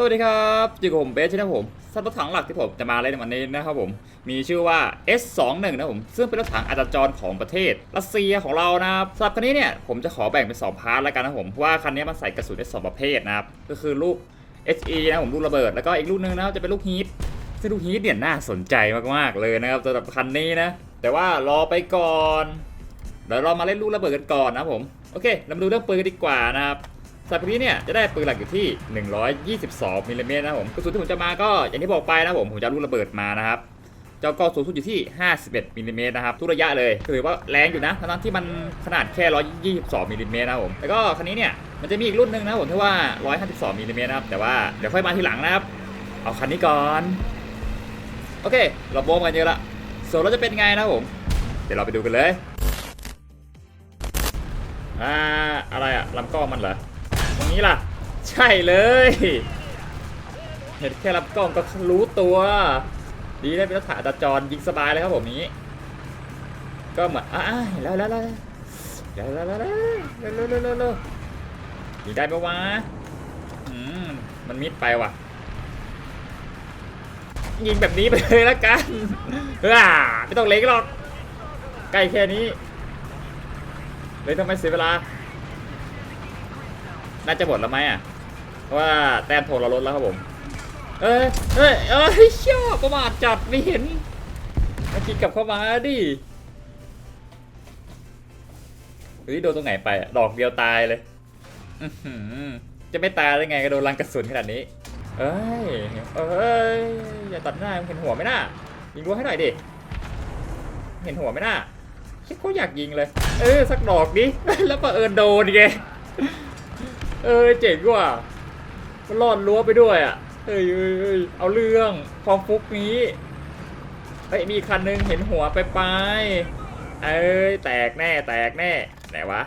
สวัสดีครับอยู่กับผมเบสใช่ไหมผมสัตว์รถถังหลักที่ผมจะมาเล่นในวันนี้นะครับผม มีชื่อว่า S21 นะผม ซึ่งเป็นรถถังอาจจรของประเทศรัสเซียของเรานะครับสำหรับคันนี้เนี่ยผมจะขอแบ่งเป็น 2 พาร์ทแล้วกันนะผมเพราะว่าคันนี้มันใส่กระสุนได้สองประเภทนะครับ ก็คือลูก HE นะผมลูกระเบิด แล้วก็อีกลูกนึงนะครับจะเป็นลูกฮีทซึ่งลูกฮีทเนี่ยน่าสนใจมากๆเลยนะครับสำหรับคันนี้นะ แต่ว่ารอไปก่อนเดี๋ยวเรามาเล่นลูกระเบิดกันก่อนนะผม โอเค เรามาดูเรื่องปืนกันดีกว่านะครับ สัตว์นี้เนี่ยจะได้ปืนหลักอยู่ที่ 122มิลลิเมตรนะผมกระสุนที่ผมจะมาก็อย่างที่บอกไปนะผมผมจะเอาลูกระเบิดมานะครับเจ้าก็สูงสุดอยู่ที่ 51มิลลิเมตรนะครับทุกระยะเลยถือว่าแรงอยู่นะทั้งที่มันขนาดแค่ 122มิลลิเมตรนะผมแล้วก็คันนี้เนี่ยมันจะมีอีกรุ่นหนึ่งนะผมที่ว่า 152มิลลิเมตรนะครับแต่ว่าเดี๋ยวค่อยมาทีหลังนะครับ เอาคันนี้ก่อนโอเค เราโบมกันเยอะละส่วนเราจะเป็นไงนะผม เดี๋ยวเราไปดูกันเลยอ่าอะไรอะลำกล้องมันเหรอ ตรงนี้ล่ะ ใช่เลย เห็นแค่ลำกล้องก็รู้ตัว ดีได้เป็นรถถ่ายตาจรยิงสบายเลยครับผมนี้ ก็เหมือนอ่าเห็นแล้วแล้วแล้วแล้วแล้วแล้วแล้วแล้วยิงได้ปะวะอืมมันมิดไปว่ะ ยิงแบบนี้ไปเลยละกันเฮ้ยไม่ต้องเล็กหรอก ใกล้แค่นี้เลยทำไมเสียเวลา น่าจะหมดแล้วไหมอะ เพราะว่าแต้มโทรเราลดแล้วครับผม เอ้ยเอ้ยเอ้ยเชี่ยประมาทจัดไม่เห็นมื่อกี้กลับเข้ามาดิเฮ้ยโดนตรงไหนไปดอกเดียวตายเลยจะไม่ตายได้ไงก็โดนรังกระสุนขนาดนี้ เอ้ย เอ้ย อย่าตัดหน้าเห็นหัวไหมน่ายิงรั้วให้หน่อยดิ เห็นหัวไหมน่าคิดเขาอยากยิงเลย เออสักดอกดิ แล้วประเอิญโดนไง เออเจ๋งว่ามันรอดรั้วไปด้วยอะเอ้ยเอ้ยเอ้ยเอาเรื่องความฟุกนี้เฮ้ยมีคันนึงเห็นหัวไปไปเอ้ยแตกแน่แตกแน่ไหนวะ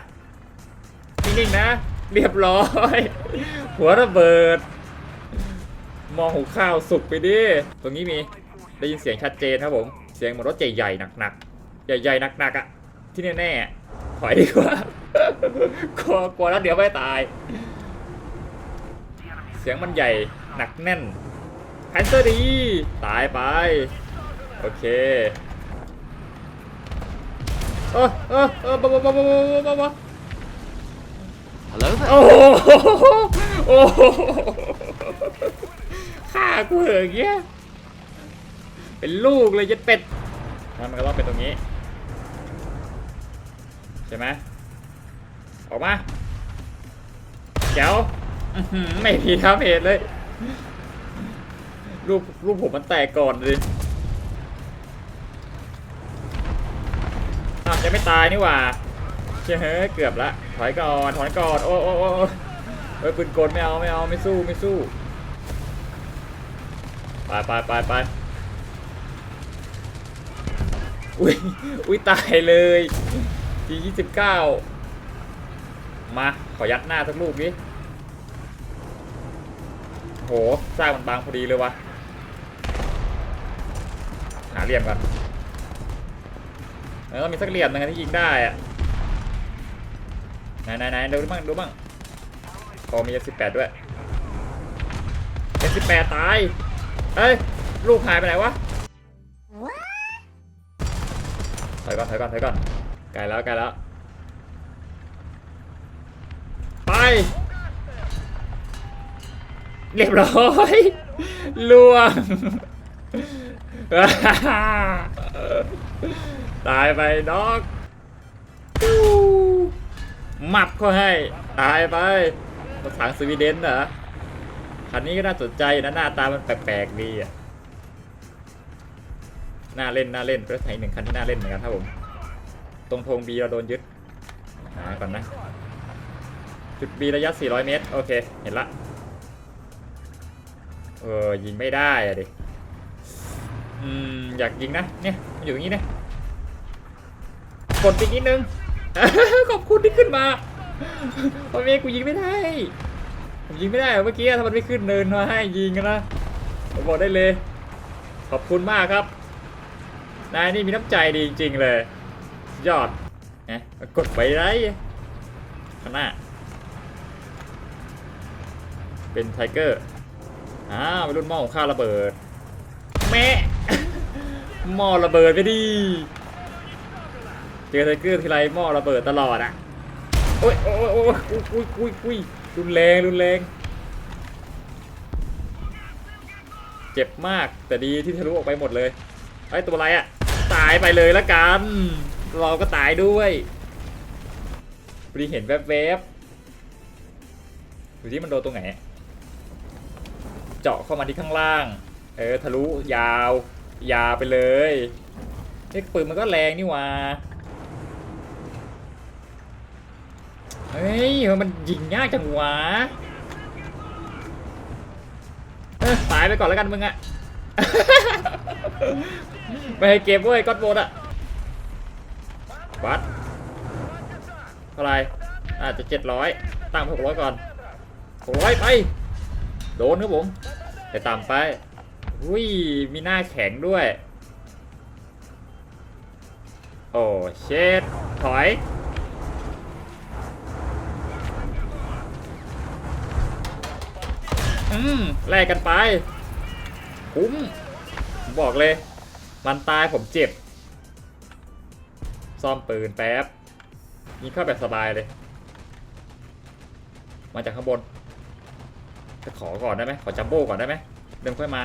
นิ่งๆนะ เรียบร้อย หัวระเบิด มองหูข้าวสุกไปดิตรงนี้มีได้ยินเสียงชัดเจนครับผม เสียงเหมือนรถใหญ่ๆหนักๆใหญ่ๆหนักๆอะที่แน่ๆ ถอยดีกว่า กลัวกลัวแล้วเดี๋ยวไม่ตาย เสียงมันใหญ่หนักแน่นแพนเซอร์ดี ตายไป โอเคเออเออเออบ้าบ้าบ้าบ้าบ้าบ้า Hello there. โอ้โหโอ้โหฆ่ากูเหอะเงี้ย เป็นลูกเลยยัดเป็ดงั้นมันก็ต้องเป็นตรงนี้ ช่ไหมออกมาเจ๋วไม่มีทำเหตุเลย รูปรูปผมมันแตกก่อนเลยอ้าวยังไม่ตายนี่หว่าเชื่อเฮ้ยเกือบละถอยก่อนถอยก่อนโอ้โอ้โอ้โอ้เฮ้ยปืนกลไม่เอาไม่เอาไม่สู้ไม่สู้ไปไปไปไปอุ้ยอุ้ยตายเลย ทียี่สิบเก้ามา ขอยัดหน้าสักลูกนี้โหสร้างมันบางพอดีเลยวะหาเหลี่ยมก่อนแล้วต้องมีสักเหลี่ยมหนึงอะที่ยิงได้อะไหนไหนไหนดูบ้างดูบ้างพอมี F18 ด้วย F18 ตายเอ้ยลูกหายไปไหนวะถอยก่อนถอยก่อนถอยก่อน ไกลแล้วไกลแล้ว ไป เรียบร้อยล่วงตายไปดอกมับเขาให้ ตายไปรถถังสวีเดนเหรอคันนี้ก็น่าสนใจนะหน้าตามันแปลกๆดีอะน่าเล่นน่าเล่นเป็นรถไถหนึ่งคันที่น่าเล่นเหมือนกันครับผม ตรงธงบีเราโดนยึดหาก่อนนะ จุดบีระยะ 400 เมตร โอเค เห็นละ เออ ยิงไม่ได้อะดิ อืม อยากยิงนะ เนี่ยมันอยู่อย่างนี้นะกดไปนิดนึง ขอบคุณที่ขึ้นมาเพราะเมกูยิงไม่ได้ ผมยิงไม่ได้ เมื่อกี้ถ้ามันไม่ขึ้นเนินมาให้ยิงกันนะ ผมบอกได้เลย ขอบคุณมากครับ นายนี่มีน้ำใจดีจริง ๆ เลย ยอดนะกดไปไรข้างหน้า เป็นไทเกอร์อ้าวไปรุ่นหม้อของข้าวระเบิดแม่หม้อระเบิดไปดิเจอไทเกอร์ทีไรหม้อระเบิดตลอดอะโอ้ยโอ้ยโอ้ยอุ้ยอุ้ยอุ้ยอุ้ยรุนแรงรุนแรง เจ็บมากแต่ดีที่ทะลุออกไปหมดเลยไอ้ยตัวอะไรอะตายไปเลยละกัน เราก็ตายด้วยพอดีเห็นแวบๆดูที่มันโดนตรงไหน เจาะเข้ามาที่ข้างล่าง เออทะลุยาว ยาวไปเลยเฮ้ยปืนมันก็แรงนี่ว่าเฮ้ยมันยิงยากจังวะเออตายไปก่อนแล้วกันมึงอะไม่ให้เก็บเว้ยก็อดโบดอะ วัดเท่าไรอาจจะเจ็ดร้อยตั้งหกร้อยก่อนหกร้อยไป โดนครับผมไปตามไปอุ้ยมีหน้าแข็งด้วย โอ้เชดถอยอืมแลกกันไปคุ้มผมบอกเลย มันตายผมเจ็บ ซ่อมปืนแป๊บยิงเข้าแบบสบายเลย มาจากข้างบน จะขอก่อนได้ไหมขอจัมโบ้ก่อนได้ไหมเดินค่อยมา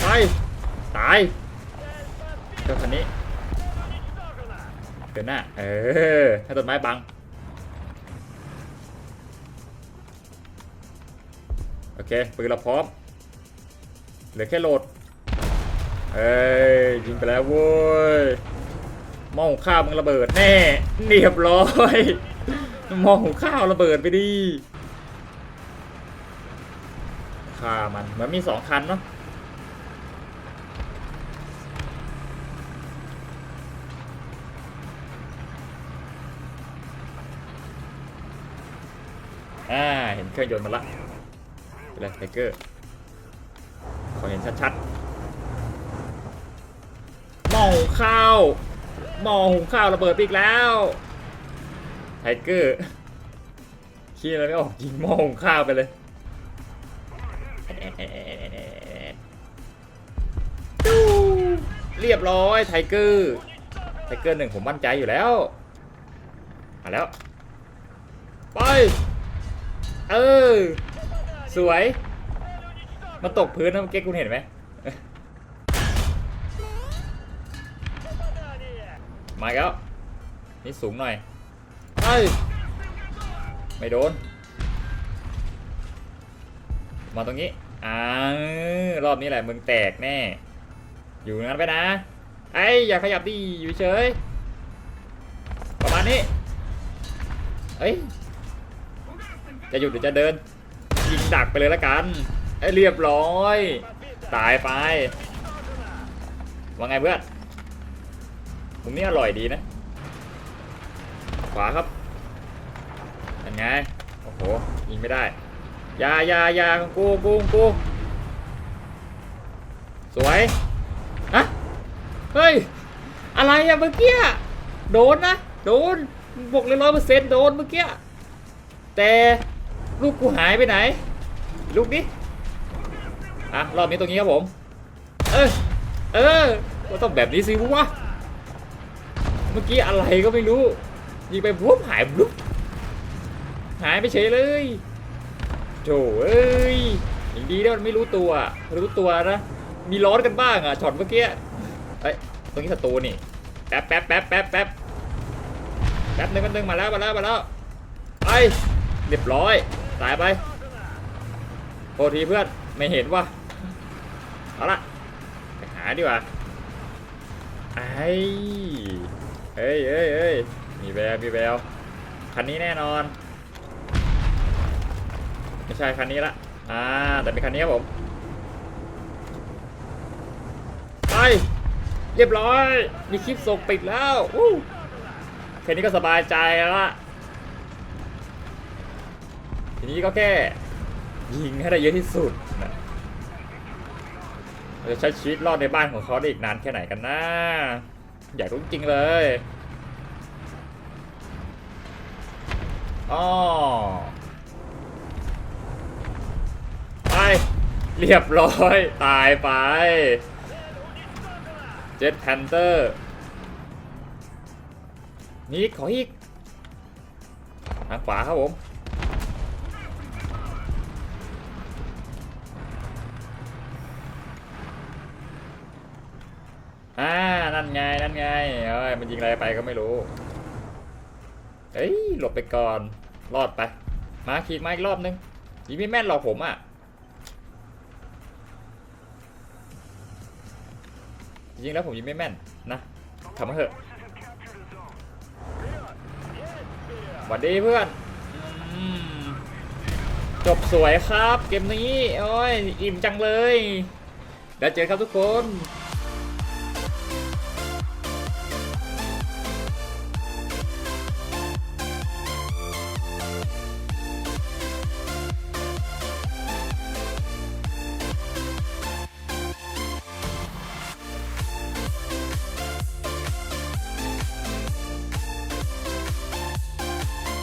ไป ตายเจ้าคันนี้เดินหน้า เออ ให้ต้นไม้บัง โอเคปืนเราพร้อมเหลือแค่โหลดเอ้ยยิงไปแล้วเว้ยหม้อหุงข้าวมึงระเบิดแน่เรียบร้อยหม้อหุงข้าวระเบิดไปดิฆ่ามันเหมือนมีสองคันเนาะอ่าเห็นเครื่องยนต์มาละ ไปเลยไทเกอร์ ขอเห็นชัดๆหม้อหุงข้าวหม้อหุงข้าวระเบิดไปอีกแล้ว ไทเกอร์ขี้อะไรไม่ออกยิงหม้อหุงข้าวไปเลยจู๊เรียบร้อยไทเกอร์ไทเกอร์หนึ่งผมมั่นใจอยู่แล้วมาแล้ว ไป เออ สวย มันตกพื้นนะเมื่อกี้คุณเห็นไหมมาอีกแล้วนี่สูงหน่อยเอ้ยไม่โดน มาตรงนี้อ่ารอบนี้แหละมึงแตกแน่ อยู่งั้นไปนะไอ้ยอย่าขยับดิอยู่เฉยประมาณนี้เอ้ยจะหยุดหรือจะเดิน ยิงดักไปเลยละกันไอ้เรียบร้อย ตายไป ว่าไงเพื่อนมุมนี้อร่อยดีนะ ขวาครับเป็นไง โอ้โห ยิงไม่ได้ ยายายาของกูกูกูสวยอะเฮ้ย อะไรอะเมื่อกี้ โดนนะ โดนบอกเลยร้อยเปอร์เซ็นต์โดนเมื่อกี้ แต่ลูกกูหายไปไหน ลูกนี้อะรอบนี้ตรงนี้ครับผม เออเออก็ต้องแบบนี้สิวะเมื่อกี้อะไรก็ไม่รู้ยิงไปปุ๊บหายบลุ๊บหายไปเฉยเลยโถเอ้ยอย่างดีนะมันไม่รู้ตัวรู้ตัวนะมีร้อนกันบ้างอะช็อตเมื่อกี้เอ้ยตรงนี้ศัตรูนี่แป๊บแป๊บแป๊บแป๊บแป๊บแป๊บนึงแป๊บนึงมาแล้วมาแล้วมาแล้วไปเรียบร้อยตายไป โทษทีเพื่อนไม่เห็นว่าเอาละไปหาดีกว่าไอ้เอ้ยเอ้ยเอ้ยมีแววมีแววคันนี้แน่นอน ไม่ใช่คันนี้ละอ่าแต่เป็นคันนี้ครับผมไปเรียบร้อย มีคลิปส่งปิดแล้ววู้แค่นี้ก็สบายใจแล้วละทีนี้ก็แค่ ยิงให้ได้เยอะที่สุดนะเราจะใช้ชีวิตรอดในบ้านของเขาได้อีกนานแค่ไหนกันนะอยากรู้จริงเลยอ๋อไปเรียบร้อย ตายไปเจ็ตแพนเตอร์นี่ขออีกทางขวาครับผม นั่นไงนั่นไงเอ้ยมันยิงอะไรไปก็ไม่รู้เอ้ยหลบไปก่อนรอดไป มาขีดมาอีกรอบนึงยิงไม่แม่นหรอกผมอะจริงแล้วผมยิงไม่แม่นนะทำมาเถอะหวัดดีเพื่อนอจบสวยครับ เกมนี้ โอ้ย อิ่มจังเลย แล้วเจอครับทุกคน